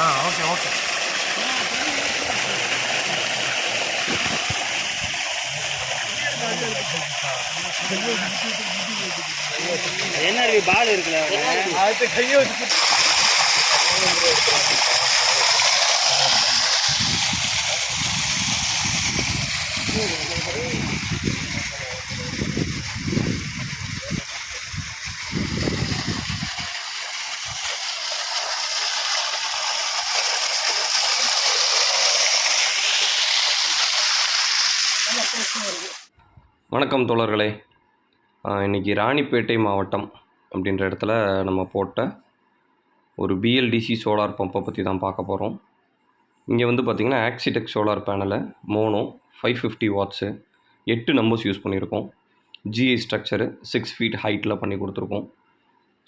ஆ okay okay. NRB ball இருக்குல்ல. அடுத்து கையை வச்சு வணக்கம் தோழர்களே. இன்றைக்கி இன்னைக்கு ராணிப்பேட்டை மாவட்டம் அப்படின்ற இடத்துல நம்ம போட்ட ஒரு பிஎல்டிசி சோலார் பம்பை பற்றி தான் பார்க்க போகிறோம் இங்கே வந்து பார்த்திங்கன்னா ஆக்சிடெக் சோலார் பேனலை மோனோ ஃபைவ் ஃபிஃப்டி வாட்ஸு எட்டு நம்பர்ஸ் யூஸ் பண்ணியிருக்கோம். ஜிஐ ஸ்ட்ரக்சரு சிக்ஸ் ஃபீட் ஹைட்டில் பண்ணி கொடுத்துருக்கோம்.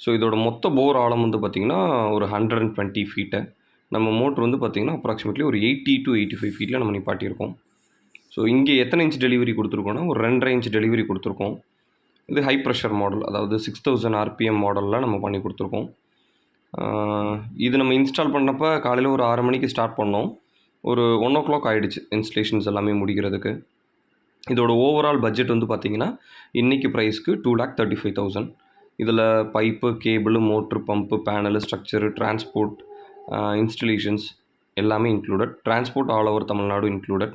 ஸோ இதோட மொத்த போர் ஆழம் வந்து பார்த்திங்கன்னா ஒரு ஹண்ட்ரட் அண்ட் டுவெண்ட்டி ஃபீட்டு நம்ம மோட்ரு வந்து பார்த்திங்கன்னா அப்ராக்சிமேட்லி ஒரு எயிட்டி டு எயிட்டி ஃபைவ் ஃபீட்டில் நம்ம நிப்பாட்டியிருக்கோம். ஸோ இங்கே எத்தனை இன்ச் டெலிவரி கொடுத்துருக்கோன்னா ஒரு ரெண்டரை இன்ச் டெலிவரி கொடுத்துருக்கோம். இது ஹை ப்ரெஷர் மாடல் அதாவது சிக்ஸ் தௌசண்ட் ஆர்பிஎம் மாடலில் நம்ம பண்ணி கொடுத்துருக்கோம். இது நம்ம இன்ஸ்டால் பண்ணப்போ காலையில் ஒரு ஆறு மணிக்கு ஸ்டார்ட் பண்ணோம். ஒரு ஒன் ஓ கிளாக் ஆகிடுச்சு இன்ஸ்டலேஷன்ஸ் எல்லாமே முடிக்கிறதுக்கு. இதோட ஓவரால் பட்ஜெட் வந்து பார்த்திங்கன்னா இன்றைக்கி ப்ரைஸ்க்கு two lakh thirty five thousand இதில் pipe cable motor pump panel structure transport installations எல்லாமே included transport all over Tamil Nadu included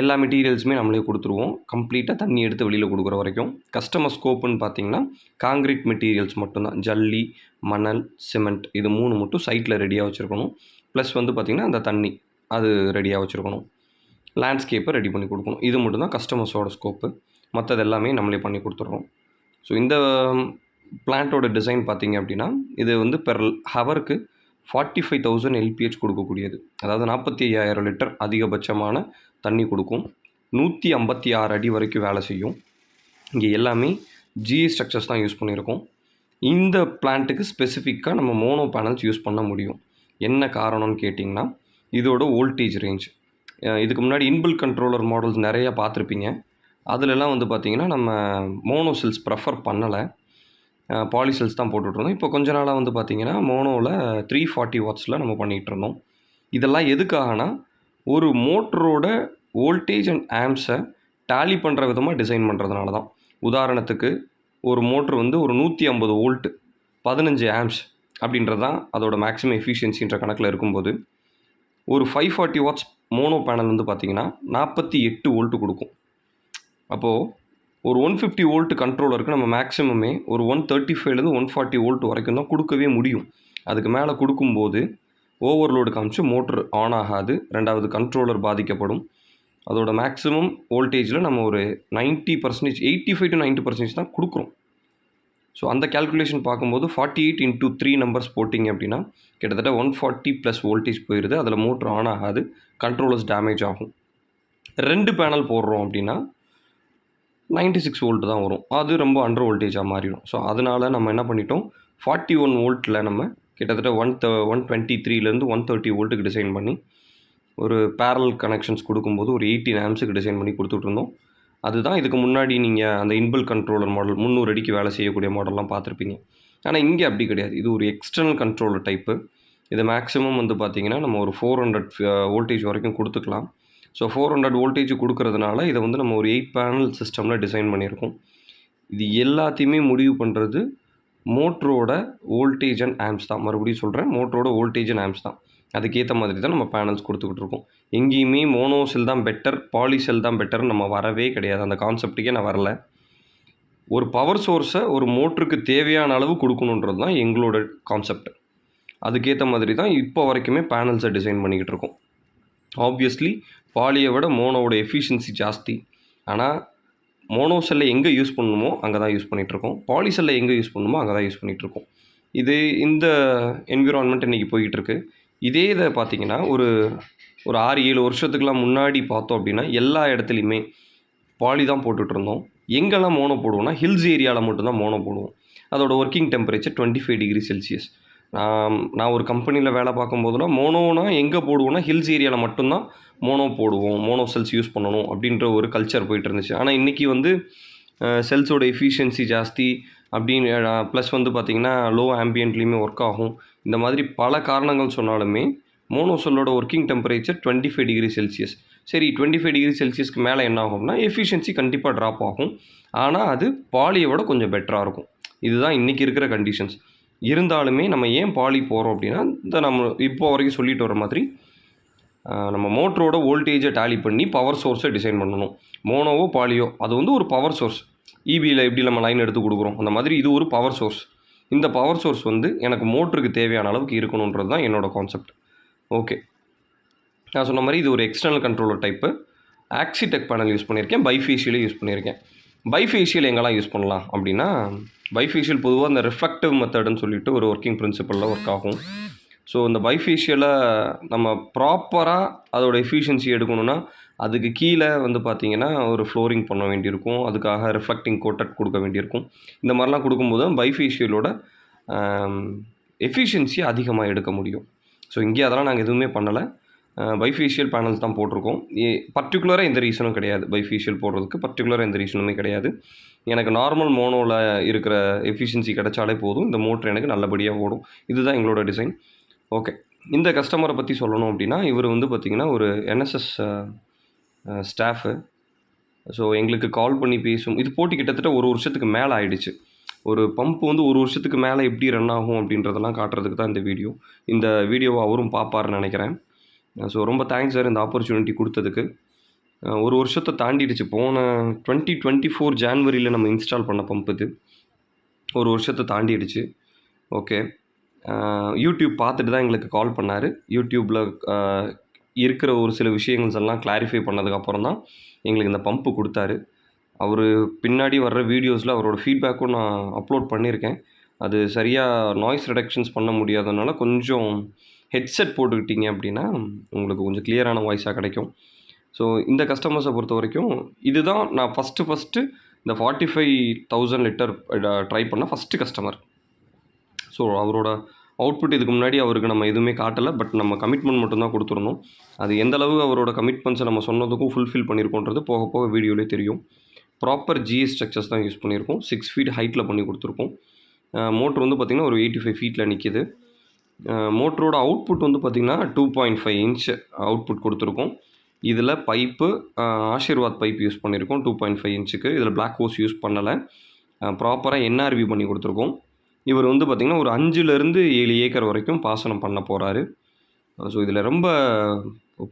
எல்லா மெட்டீரியல்ஸுமே நம்மளே கொடுத்துருவோம். கம்ப்ளீட்டாக தண்ணி எடுத்து வெளியில் கொடுக்குற வரைக்கும். கஸ்டமர் ஸ்கோப்புன்னு பார்த்தீங்கன்னா காங்கிரீட் மெட்டீரியல்ஸ் மட்டும்தான். ஜல்லி மணல் சிமெண்ட் இது மூணு மட்டும் சைட்டில் ரெடியாக வச்சுருக்கணும். ப்ளஸ் வந்து பார்த்திங்கன்னா அந்த தண்ணி அது ரெடியாக வச்சுருக்கணும். லேண்ட்ஸ்கேப்பை ரெடி பண்ணி கொடுக்கணும். இது மட்டும்தான் கஸ்டமர்ஸோட ஸ்கோப்பு மற்றது எல்லாமே நம்மளே பண்ணி கொடுத்துட்றோம். ஸோ இந்த um, பிளான்ட்டோட டிசைன் பார்த்தீங்க அப்படின்னா இது வந்து பெர் ஹவருக்கு ஃபார்ட்டி ஃபைவ் தௌசண்ட் எல்பிஹெச் கொடுக்கக்கூடியது. அதாவது நாற்பத்தி ஐயாயிரம் லிட்டர் அதிகபட்சமான தண்ணி கொடுக்கும். நூற்றி ஐம்பத்தி ஆறு அடி வரைக்கும் வேலை செய்யும். இங்கே எல்லாமே ஜிஇ ஸ்ட்ரக்சர்ஸ் தான் யூஸ் பண்ணியிருக்கோம். இந்த பிளான்ட்டுக்கு ஸ்பெசிஃபிக்காக நம்ம மோனோ பேனல்ஸ் யூஸ் பண்ண முடியும். என்ன காரணம்னு கேட்டிங்கன்னா இதோட வோல்டேஜ் ரேஞ்ச் இதுக்கு முன்னாடி இன்பில் கண்ட்ரோலர் மாடல்ஸ் நிறையா பார்த்துருப்பீங்க. அதிலெல்லாம் வந்து பார்த்திங்கன்னா நம்ம மோனோ செல்ஸ் ப்ரெஃபர் பண்ணலை. பாலி செல்ஸ் தான் போட்டுட்ருந்தோம். இப்போ கொஞ்ச நாளாக வந்து பார்த்திங்கன்னா மோனோவில் த்ரீ ஃபார்ட்டி வாட்ஸில் நம்ம பண்ணிகிட்டு இருந்தோம் இதெல்லாம் எதுக்காகனா ஒரு மோட்டரோட வோல்டேஜ் அண்ட் ஆம்ஸை டேலி பண்ணுற விதமாக டிசைன் பண்ணுறதுனால தான். உதாரணத்துக்கு ஒரு மோட்ரு வந்து ஒரு நூற்றி ஐம்பது வோல்ட்டு பதினஞ்சு ஆம்ஸ் அப்படின்றது தான் அதோட மேக்ஸிமம் எஃபிஷியன்சின்ற கணக்கில் இருக்கும்போது ஒரு five forty watts mono panel வந்து பார்த்திங்கன்னா நாற்பத்தி எட்டு வோல்ட்டு கொடுக்கும். அப்போது ஒரு ஒன் ஃபிஃப்டி வோல்ட் கண்ட்ரோலருக்கு நம்ம மேக்ஸிமமே ஒரு ஒன் தேர்ட்டி ஃபைவ்லேருந்து ஒன் ஃபார்ட்டி வோல்ட் வரைக்கும் தான் கொடுக்கவே முடியும். அதுக்கு மேலே கொடுக்கும்போது ஓவர்லோடு காமிச்சு மோட்ரு ஆன் ஆகாது. ரெண்டாவது கண்ட்ரோலர் பாதிக்கப்படும். அதோட மேக்ஸிமம் வோல்டேஜில் நம்ம ஒரு ninety percentage eighty five to ninety percentage தான் கொடுக்குறோம். ஸோ அந்த கேல்குலேஷன் பார்க்கும்போது forty eight into three numbers போட்டிங்க அப்படின்னா கிட்டத்தட்ட ஒன் ஃபார்ட்டி ப்ளஸ் வோல்டேஜ் போயிடுது அதில் மோட்ரு ஆன் ஆகாது. கண்ட்ரோலர்ஸ் டேமேஜ் ஆகும். ரெண்டு பேனல் போடுறோம் அப்படின்னா நைன்ட்டி சிக்ஸ் வோல்ட் தான் வரும். அது ரொம்ப அண்டர் வோல்டேஜாக மாறிடும். ஸோ அதனால் நம்ம என்ன பண்ணிட்டோம்? ஃபார்ட்டி ஒன் வோல்ட்டில் நம்ம கிட்டத்தட்ட ஒன் த ஒன் டுவெண்ட்டி த்ரீலேருந்து ஒன் தேர்ட்டி வோல்ட்டுக்கு டிசைன் பண்ணி ஒரு பேரல் கனெக்ஷன்ஸ் கொடுக்கும்போது ஒரு எயிட்டீன் ஆம்ஸுக்கு டிசைன் பண்ணி கொடுத்துட்ருந்தோம் அதுதான் இதுக்கு முன்னாடி நீங்கள் அந்த இன்பில் கண்ட்ரோலர் மாடல் முந்நூறு அடிக்கு வேலை செய்யக்கூடிய மாடல்லாம் பார்த்துருப்பீங்க. ஆனால் இங்கே அப்படி கிடையாது. இது ஒரு எக்ஸ்டர்னல் கண்ட்ரோலர் டைப்பு இது மேக்ஸிமம் வந்து பார்த்திங்கன்னா நம்ம ஒரு ஃபோர் ஹண்ட்ரட் வோல்டேஜ் வரைக்கும் கொடுத்துக்கலாம். ஸோ ஃபோர் ஹண்ட்ரட் வோல்டேஜ் கொடுக்கறதுனால இதை வந்து நம்ம ஒரு எயிட் பேனல் சிஸ்டமில் டிசைன் பண்ணியிருக்கோம். இது எல்லாத்தையுமே முடிவு பண்ணுறது மோட்ரோட வோல்டேஜ் அண்ட் ஆம்ஸ் தான். மறுபடியும் சொல்கிறேன் மோட்ரோட வோல்டேஜ் அண்ட் ஆம்ஸ் தான். அதுக்கேற்ற மாதிரி தான் நம்ம பேனல்ஸ் கொடுத்துக்கிட்டு இருக்கோம். எங்கேயுமே மோனோ செல் தான் பெட்டர் பாலி செல் தான் பெட்டர்னு நம்ம வரவே கிடையாது. அந்த கான்செப்ட்டுக்கே நான் வரல. ஒரு பவர் சோர்ஸை ஒரு மோட்டருக்கு தேவையான அளவு கொடுக்கணுன்றது தான் எங்களோட கான்செப்ட் அதுக்கேற்ற மாதிரி தான் இப்போ வரைக்குமே பேனல்ஸை டிசைன் பண்ணிக்கிட்டு இருக்கோம். ஆப்வியஸ்லி பாலியை விட மோனோவோட எஃபிஷியன்சி ஜாஸ்தி. ஆனால் மோனோ செல்லை எங்கே யூஸ் பண்ணணுமோ அங்கே தான் யூஸ் பண்ணிகிட்ருக்கோம் பாலி செல்லை எங்கே யூஸ் பண்ணணுமோ அங்கே தான் யூஸ் பண்ணிகிட்ருக்கோம் இது இந்த என்விரான்மெண்ட் இன்றைக்கி போய்கிட்டுருக்கு இதே இதை பார்த்தீங்கன்னா ஒரு ஒரு ஆறு ஏழு வருஷத்துக்குலாம் முன்னாடி பார்த்தோம் அப்படின்னா எல்லா இடத்துலையுமே பாலி தான் போட்டுட்ருந்தோம் எங்கெல்லாம் மோனோ போடுவோம்னா ஹில்ஸ் ஏரியாவில் மட்டும்தான் மோனோ போடுவோம். அதோட working temperature twenty five degree Celsius நான் நான் ஒரு கம்பெனியில் வேலை பார்க்கும்போதுலாம் மோனோனா எங்கே போடுவோம்னா ஹில்ஸ் ஏரியாவில் மட்டும்தான் மோனோ போடுவோம் மோனோ செல்ஸ் யூஸ் பண்ணணும் அப்படின்ற ஒரு கல்ச்சர் போயிட்டு இருந்துச்சு ஆனால் இன்றைக்கி வந்து செல்ஸோட எஃபிஷியன்சி ஜாஸ்தி அப்படின்னு ப்ளஸ் வந்து பார்த்திங்கன்னா லோ ஆம்பியன்ட்லேயுமே ஒர்க் ஆகும். இந்த மாதிரி பல காரணங்கள் சொன்னாலுமே mono செல்லோட working temperature twenty five degree Celsius சரி டுவெண்ட்டி ஃபைவ் டிகிரி செல்சியஸ்க்கு மேலே என்ன ஆகும்னா எஃபிஷியன்சி கண்டிப்பாக ட்ராப் ஆகும். ஆனால் அது பாலியை விட கொஞ்சம் பெட்டராக இருக்கும். இதுதான் இன்றைக்கி இருக்கிற கண்டிஷன்ஸ் இருந்தாலுமே நம்ம ஏன் பாலி போகிறோம் அப்படின்னா இந்த நம்ம இப்போ வரைக்கும் சொல்லிட்டு வர மாதிரி நம்ம மோட்டரோட வோல்டேஜை டேலி பண்ணி பவர் சோர்ஸை டிசைன் பண்ணணும். மோனோவோ பாலியோ அது வந்து ஒரு பவர் சோர்ஸ் இபியில் எப்படி நம்ம லைன் எடுத்து கொடுக்குறோம்? அந்த மாதிரி இது ஒரு பவர் சோர்ஸ் இந்த பவர் சோர்ஸ் வந்து எனக்கு மோட்டருக்கு தேவையான அளவுக்கு இருக்கணுன்றது தான் என்னோடய கான்செப்ட் ஓகே நான் சொன்ன மாதிரி இது ஒரு external controller type Axitec panel use பண்ணியிருக்கேன். பைஃபேஷியலே யூஸ் பண்ணியிருக்கேன். பைஃபேஷியல் எங்கெல்லாம் யூஸ் பண்ணலாம் அப்படின்னா பைஃபேஷியல் பொதுவாக இந்த ரிஃப்ளெக்டிவ் மெத்தடுன்னு சொல்லிட்டு ஒரு ஒர்க்கிங் பிரின்சிபலில் ஒர்க் ஆகும். ஸோ இந்த பைஃபேஷியலை நம்ம ப்ராப்பராக அதோட எஃபிஷியன்சி எடுக்கணும்னா அதுக்கு கீழே வந்து பார்த்திங்கன்னா ஒரு ஃப்ளோரிங் பண்ண வேண்டியிருக்கும். அதுக்காக ரிஃப்ளெக்டிங் கோட்டட் கொடுக்க வேண்டியிருக்கும். இந்த மாதிரிலாம் கொடுக்கும்போது பைஃபேஷியலோட எஃபிஷியன்சி அதிகமாக எடுக்க முடியும். ஸோ இங்கே அதெல்லாம் நாங்கள் எதுவுமே பண்ணலை. பைஃபேஷியல் பேனல்ஸ் தான் போட்டிருக்கோம். பர்டிகுலராக எந்த ரீசனும் கிடையாது. பைஃபேஷியல் போடுறதுக்கு பர்டிகுலராக எந்த ரீசனுமே கிடையாது. எனக்கு நார்மல் மோனோவில் இருக்கிற எஃபிஷியன்சி கிடைச்சாலே போதும். இந்த மோட்ரு எனக்கு நல்லபடியாக ஓடும். இதுதான் எங்களோட டிசைன் ஓகே இந்த கஸ்டமரை பற்றி சொல்லணும் அப்படின்னா இவர் வந்து பார்த்திங்கன்னா ஒரு என்எஸ்எஸ் ஸ்டாஃபு ஸோ எங்களுக்கு கால் பண்ணி பேசும் இது போட்டி கிட்டத்தட்ட ஒரு வருஷத்துக்கு மேலே ஆயிடுச்சு. ஒரு பம்ப் வந்து ஒரு வருஷத்துக்கு மேலே எப்படி ரன் ஆகும் அப்படின்றதெல்லாம் காட்டுறதுக்கு தான் இந்த வீடியோ இந்த வீடியோவை அவரும் பார்ப்பாருன்னு நினைக்கிறேன். ஸோ ரொம்ப தேங்க்ஸ் சார் இந்த ஆப்பர்ச்சுனிட்டி கொடுத்ததுக்கு. ஒரு வருஷத்தை தாண்டிடுச்சு. போன டுவெண்ட்டி டுவெண்ட்டி ஃபோர் ஜான்வரியில் நம்ம இன்ஸ்டால் பண்ண பம்ப் இது. ஒரு வருஷத்தை தாண்டிடுச்சு. ஓகே யூடியூப் பார்த்துட்டு தான் எங்களுக்கு கால் பண்ணார். யூடியூப்பில் இருக்கிற ஒரு சில விஷயங்கள்ஸ் எல்லாம் கிளாரிஃபை பண்ணதுக்கப்புறம் தான் எங்களுக்கு இந்த பம்ப்பு கொடுத்தாரு. அவர் பின்னாடி வர்ற வீடியோஸில் அவரோட ஃபீட்பேக்கும் நான் அப்லோட் பண்ணியிருக்கேன். அது சரியாக நாய்ஸ் ரிடக்ஷன்ஸ் பண்ண முடியாதனால கொஞ்சம் ஹெட்செட் போட்டுக்கிட்டீங்க அப்படின்னா உங்களுக்கு கொஞ்சம் கிளியரான வாய்ஸாக கிடைக்கும். ஸோ இந்த கஸ்டமர்ஸை பொறுத்த வரைக்கும் இதுதான் நான் ஃபஸ்ட்டு ஃபஸ்ட்டு இந்த forty five thousand litre try பண்ண ஃபஸ்ட்டு கஸ்டமர் ஸோ அவரோட அவுட்புட் இதுக்கு முன்னாடி அவருக்கு நம்ம எதுவுமே காட்டலை பட் நம்ம கமிட்மெண்ட் மட்டும்தான் கொடுத்துருந்தோம் அது எந்த அளவு அவரோட கமிட்மெண்ட்ஸை நம்ம சொன்னதுக்கும் ஃபுல்ஃபில் பண்ணியிருக்கோன்றது போக போக வீடியோலே தெரியும். ப்ராப்பர் ஜிஎஸ் ஸ்ட்ரக்சர்ஸ் தான் யூஸ் பண்ணியிருக்கோம். சிக்ஸ் ஃபீட் ஹைட்டில் பண்ணி கொடுத்துருக்கோம். மோட்ரு வந்து பார்த்திங்கன்னா ஒரு எயிட்டி ஃபைவ் ஃபீட்டில் நிற்கிது மோட்டரோட அவுட்புட் வந்து பார்த்திங்கன்னா two point five inch output கொடுத்துருக்கோம். இதில் பைப்பு ஆஷிர்வாத் பைப் யூஸ் பண்ணியிருக்கோம். டூ பாயிண்ட் ஃபைவ் இன்ச்சுக்கு இதில் பிளாக் ஹோஸ் யூஸ் பண்ணலை. ப்ராப்பராக என்ஆர்வி பண்ணி கொடுத்துருக்கோம். இவர் வந்து பார்த்திங்கன்னா ஒரு அஞ்சுலேருந்து ஏழு ஏக்கர் வரைக்கும் பாசனம் பண்ண போகிறாரு ஸோ இதில் ரொம்ப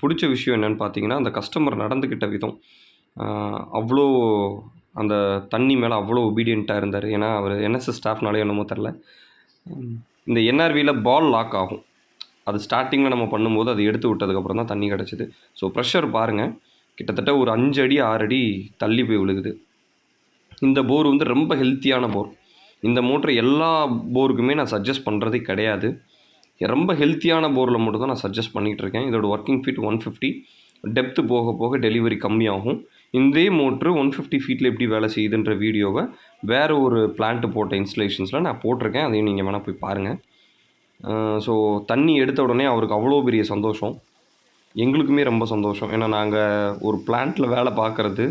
பிடிச்ச விஷயம் என்னென்னு பார்த்தீங்கன்னா அந்த கஸ்டமர் நடந்துக்கிட்ட விதம். அவ்வளோ அந்த தண்ணி மேலே அவ்வளோ ஒபீடியண்ட்டாக இருந்தார். ஏன்னா அவர் என்எஸ்எஸ் ஸ்டாஃப்னாலே என்னமோ தெரில இந்த என்ஆர்வியில் பால் லாக் ஆகும். அது ஸ்டார்டிங்கில் நம்ம பண்ணும்போது அது எடுத்து விட்டதுக்கப்புறம் தான் தண்ணி கிடச்சிது. ஸோ ப்ரெஷர் பாருங்கள் கிட்டத்தட்ட ஒரு அஞ்சு அடி ஆறு அடி தள்ளி போய் விழுகுது. இந்த போர் வந்து ரொம்ப ஹெல்த்தியான போர் இந்த மோட்ரு எல்லா போருக்குமே நான் சஜஸ்ட் பண்ணுறதே கிடையாது. ரொம்ப ஹெல்த்தியான போரில் மட்டும் தான் நான் சஜஸ்ட் பண்ணிகிட்டு இருக்கேன் இதோட working feet one fifty depth போக போக டெலிவரி கம்மியாகும். இதே மோட்ரு ஒன் ஃபிஃப்டி ஃபீட்டில் எப்படி வேலை செய்யுதுன்ற வீடியோவை வேறு ஒரு பிளான்ட்டு போட்ட இன்ஸ்டலேஷன்ஸில் நான் போட்டிருக்கேன். அதையும் நீங்கள் வேணால் போய் பாருங்கள் ஸோ தண்ணி எடுத்த உடனே அவருக்கு அவ்வளோ பெரிய சந்தோஷம். எங்களுக்குமே ரொம்ப சந்தோஷம். ஏன்னா நாங்கள் ஒரு பிளான்ட்டில் வேலை பார்க்குறது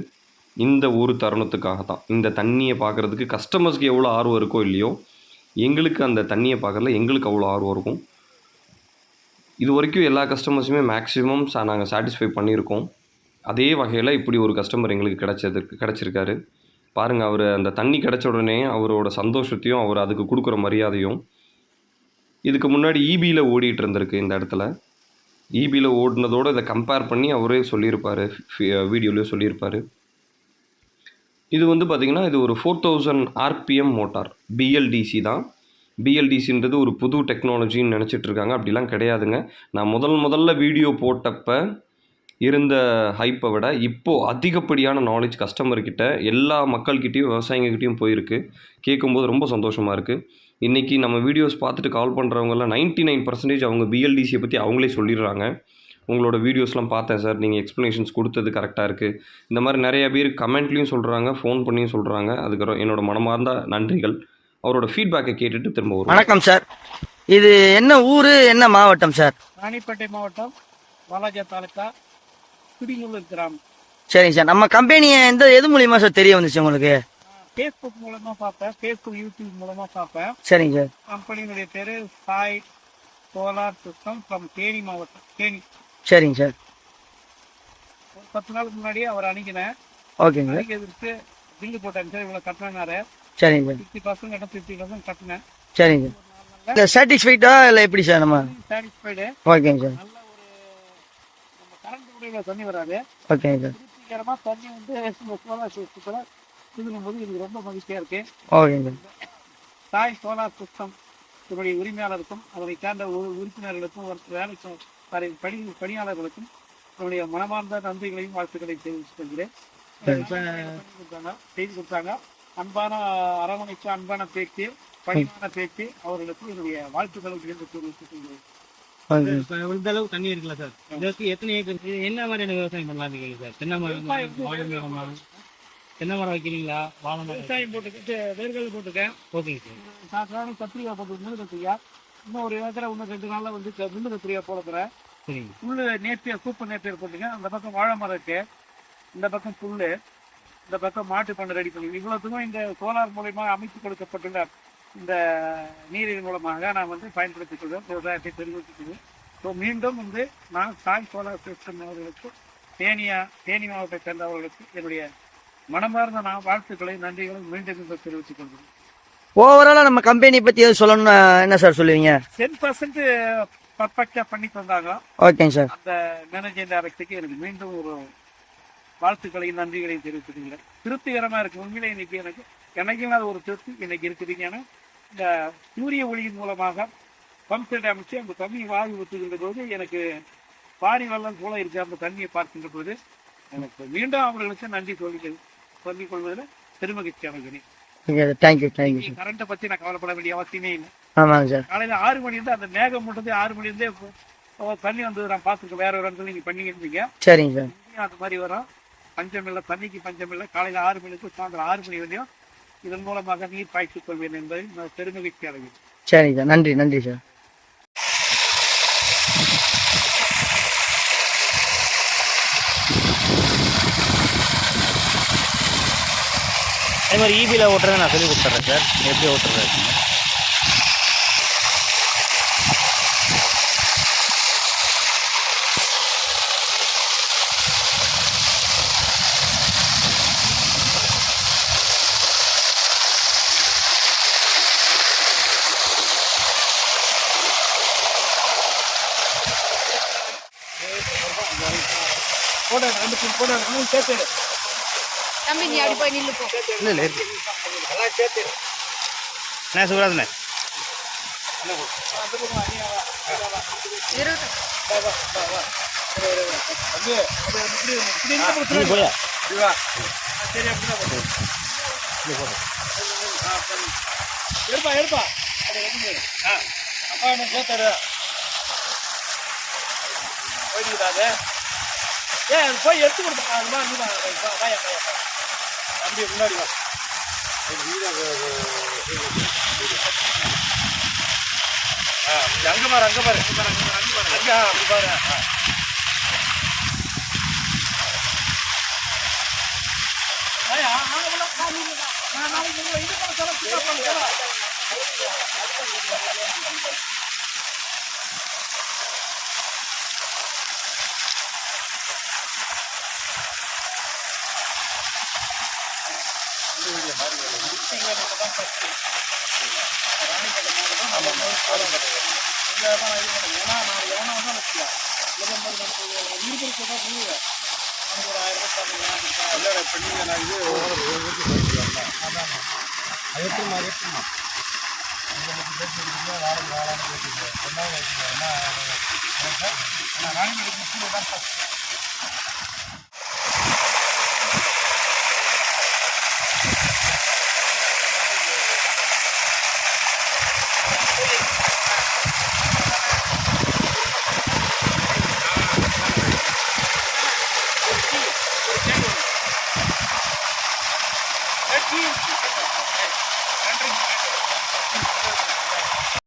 இந்த ஒரு தருணத்துக்காக தான் இந்த தண்ணியை பார்க்குறதுக்கு கஸ்டமர்ஸ்க்கு எவ்வளோ ஆர்வம் இருக்கோ இல்லையோ எங்களுக்கு அந்த தண்ணியை பார்க்குறதுல எங்களுக்கு அவ்வளோ ஆர்வம் இருக்கும். இது வரைக்கும் எல்லா கஸ்டமர்ஸுமே மேக்ஸிமம் சா நாங்கள் சாட்டிஸ்ஃபை பண்ணியிருக்கோம். அதே வகையில் இப்படி ஒரு கஸ்டமர் எங்களுக்கு கிடச்சதுக்கு கிடச்சிருக்காரு. பாருங்கள் அவர் அந்த தண்ணி கிடச்ச உடனே அவரோட சந்தோஷத்தையும் அவர் அதுக்கு கொடுக்குற மரியாதையும் இதுக்கு முன்னாடி ஈபியில் இபியில் ஓடிட்டு இருந்திருக்கு இந்த இடத்துல. ஈபியில் இபியில் ஓடினதோடு இதை கம்பேர் பண்ணி அவரே சொல்லியிருப்பார் வீடியோலேயும் சொல்லியிருப்பார். இது வந்து பார்த்திங்கன்னா இது ஒரு four thousand RPM motor BLDC தான். பிஎல்டிசின்றது ஒரு புது டெக்னாலஜின்னு நினச்சிட்டு இருக்காங்க அப்படிலாம் கிடையாதுங்க. நான் முதல் முதல்ல வீடியோ போட்டப்ப இருந்த ஹைப்பை விட இப்போது அதிகப்படியான நாலேஜ் கஸ்டமர்கிட்ட எல்லா மக்கள்கிட்டயும் விவசாயிங்கக்கிட்டேயும் போயிருக்கு. கேட்கும்போது ரொம்ப சந்தோஷமாக இருக்குது இன்றைக்கி நம்ம வீடியோஸ் பார்த்துட்டு கால் பண்ணுறவங்கலாம் நைன்ட்டி நைன் பர்சன்டேஜ் அவங்க பிஎல்டிசியை பற்றி அவங்களே சொல்லிடுறாங்க. உங்களோட வீடியோஸ்லாம் பார்த்தேன் சார். நீங்கள் எக்ஸ்ப்ளனேஷன்ஸ் கொடுத்தது கரெக்டாக இருக்குது இந்த மாதிரி நிறைய பேர் கமெண்ட்லேயும் சொல்கிறாங்க ஃபோன் பண்ணியும் சொல்கிறாங்க அதுக்கு என்னோட மனமார்ந்த நன்றிகள். அவரோட ஃபீட்பேக்கை கேட்டுட்டு திரும்ப வரும் வணக்கம் சார். இது என்ன ஊரு என்ன மாவட்டம் சார்? ராணிப்பேட்டை மாவட்டம் வாலாஜா தாலுக்கா குடிநல்லூர் கிராமம். சரிங்க சார். நம்ம கம்பெனி எந்த எது மூலியமா சார் தெரிய வந்துச்சு உங்களுக்கு? ஃபேஸ்புக் மூலமா பார்ப்பேன் ஃபேஸ்புக் யூடியூப் மூலமா பார்ப்பேன் சரிங்க சார். கம்பெனியினுடைய பேரு Sai solar system from Theni மாவட்டம் தேனி. சரிங்க சார். ஒரு பத்து நாளுக்கு முன்னாடியே அவர் அணுகினேன் ஓகேங்க சார். அணுகிறதுக்கு பில்லு போட்டாங்க சார் இவ்வளவு கட்டினாரு. சரிங்க சார். ஃபிஃப்டி பர்சன்ட் கட்ட ஃபிஃப்டி பர்சன்ட் கட்டினேன். சரிங்க சார். இல்லை சாட்டிஸ்ஃபைடா இல்லை எப்படி சார் நம்ம? சாட்டிஸ்ஃபைடு ஓகேங்க சார். நல்ல ஒரு நம்ம கரண்ட் கூட தண்ணி வராது. ஓகேங்க சார். திருப்திகரமா தண்ணி வந்து சோலார் சிஸ்டத்துல இதுலும் போது எனக்கு ரொம்ப மகிழ்ச்சியா இருக்கு. ஓகேங்க சார். தாய் சோலார் சிஸ்டம் இதனுடைய உரிமையாளருக்கும் அதனை சார்ந்த உறு- உறுப்பினர்களுக்கும் ஒரு வேலைக்கு வரை பணி பணியாளர்களுக்கும் என்னுடைய மனமார்ந்த நன்றிகளையும் வாழ்த்துக்களையும் தெரிவித்துக் கொள்கிறேன். செய்து கொடுத்தாங்க அன்பான அரவணைப்பு அன்பான பேச்சு பணிவான பேச்சு அவர்களுக்கு என்னுடைய வாழ்த்துக்களை தெரிவித்துக் தெரிவித்துக் கொள்கிறேன் இந்த அளவுக்கு தண்ணி இருக்குல்ல சார்? இதுக்கு எத்தனை ஏக்கர் என்ன மாதிரியான விவசாயம் பண்ணலாம் இருக்கீங்க சார்? தென்னை மரம் தென்னை மரம் வைக்கிறீங்களா? வாழை விவசாயம் போட்டுக்கிட்டு வேர்கள் போட்டுக்கேன் ஓகேங்க சார். சாதாரண போட்டு கத்திரிக்காய். இன்னும் ஒரு ஏக்கரை இன்னும் ரெண்டு நாள்ல வந்து முள்ளு கத்திரிக்காய் போட போறேன் சரிங்க புல்லு நேப்பியர் சூப்பர் நேப்பியர் போட்டுங்க அந்த பக்கம் வாழை மரம் இருக்கு. இந்த பக்கம் புல்லு. இந்த பக்கம் மாட்டு பண்ணை ரெடி பண்ணி இவ்வளவுக்கும் இந்த சோலார் மூலயமா அமைத்து கொடுக்கப்பட்டுள்ள இந்த நீரின் மூலமாக நான் வந்து பயன்படுத்திக் கொள்வேன் விவசாயத்தை தெரிவித்துக்கிறேன் ஸோ மீண்டும் வந்து நான் சாய் சோலார் சிஸ்டம் அவர்களுக்கு தேனியா தேனி மாவட்டத்தை சேர்ந்தவர்களுக்கு என்னுடைய மனமார்ந்த நான் வாழ்த்துக்களை நன்றிகளை மீண்டும் தெரிவித்துக் கொள்கிறேன். ஓவராலாக நம்ம கம்பெனி பற்றி எதுவும் சொல்லணும்னா என்ன சார் சொல்லுவீங்க? டென் பர்சன்ட் பர்ஃபெக்டா பண்ணி தந்தாங்க ஓகேங்க சார் அந்த மேனேஜிங் டைரக்டருக்கு எனக்கு மீண்டும் ஒரு வாழ்த்துக்களையும் நன்றிகளையும் தெரிவித்துக்கிறேன் திருப்திகரமா இருக்கு. உண்மையிலே இன்னைக்கு எனக்கு எனக்கும் அது ஒரு திருப்தி. இன்னைக்கு இருக்குதுங்க ஏன்னா இந்த சூரிய ஒளியின் மூலமாக பம்ப் செட் அமைச்சு அந்த தண்ணி வாங்கி ஊற்றுகின்ற போது எனக்கு பாரி வெள்ளம் போல இருக்கு. அந்த தண்ணியை பார்க்கின்ற போது எனக்கு மீண்டும் அவர்களுக்கு நன்றி சொல்லி சொல்லிக் கொள்வதில் பெருமகிழ்ச்சி சார் தேங்க்யூ தேங்க்யூ சார் கரண்ட்டை பத்தி நான் கவலைப்பட வேண்டிய அவசியமே இல்லை. ஆமாங்க சார் காலையில ஆறு மணி இருந்து அந்த மேகம் ஆறு மணி இருந்தே தண்ணி வந்து நான் பார்த்துருக்கேன். வேற ஒரு இடத்துல நீங்க பண்ணிட்டு இருந்தீங்க சரிங்க சார் அந்த மாதிரி வரும். பஞ்சம் இல்லை தண்ணிக்கு பஞ்சம் இல்லை. காலையில ஆறு மணிக்கு சாயந்தரம் ஆறு மணி வரையும் இதன் மூலமாக நீர் பாய்ச்சிக் கொள்வேன் என்பதை நான் பெருமகிழ்ச்சி அடைகிறேன் சரிங்க சார் நன்றி நன்றி சார் அதே மாதிரி ஈபியில் ஓட்டுறதை நான் சொல்லி கொடுத்துட்றேன் சார். எப்படி ஓட்டுறது போட ரெண்டு போட மூணு சேர்த்து. தம்பி நீ அப்படி போய் நில்லு போ. இல்லை இல்லை இருக்கு. என்ன சிவராஜனே. எடுப்பா எடுப்பா. அதை எடுத்து போடு. ஆ, அப்பா என்ன சேர்த்தாரு? போயிட்டு அது. ஏன் போய் எடுத்து கொடுப்பா. அது மாதிரி நீ வா, வா, வாயா, வாயா, வா. தம்பி முன்னாடி வா ஆ, இங்க அங்க பாரு அங்க பாரு அங்க பாரு அங்க பாரு, அங்க பாரு அங்க அப்படி பாரு ஆ. ஐயா, நாங்க உள்ள காலி இல்ல. நான் நாளைக்கு உங்களை இது பண்ண சொல்ல, pick up பண்ண சொல்ல. முட்டிங்க நம்ம தான் first. ராணிப்பேட்டை மாவட்டம் நம்ம முதல் போராட்டம். இந்த இடம் நான் இது பண்ணேன். ஏன்னா நான் எவனா வந்தா வச்சுக்கலாம். இல்லை, நம்ம நமக்கு இருக்கிறதுக்கு தான் ஃபஸ்ட்டு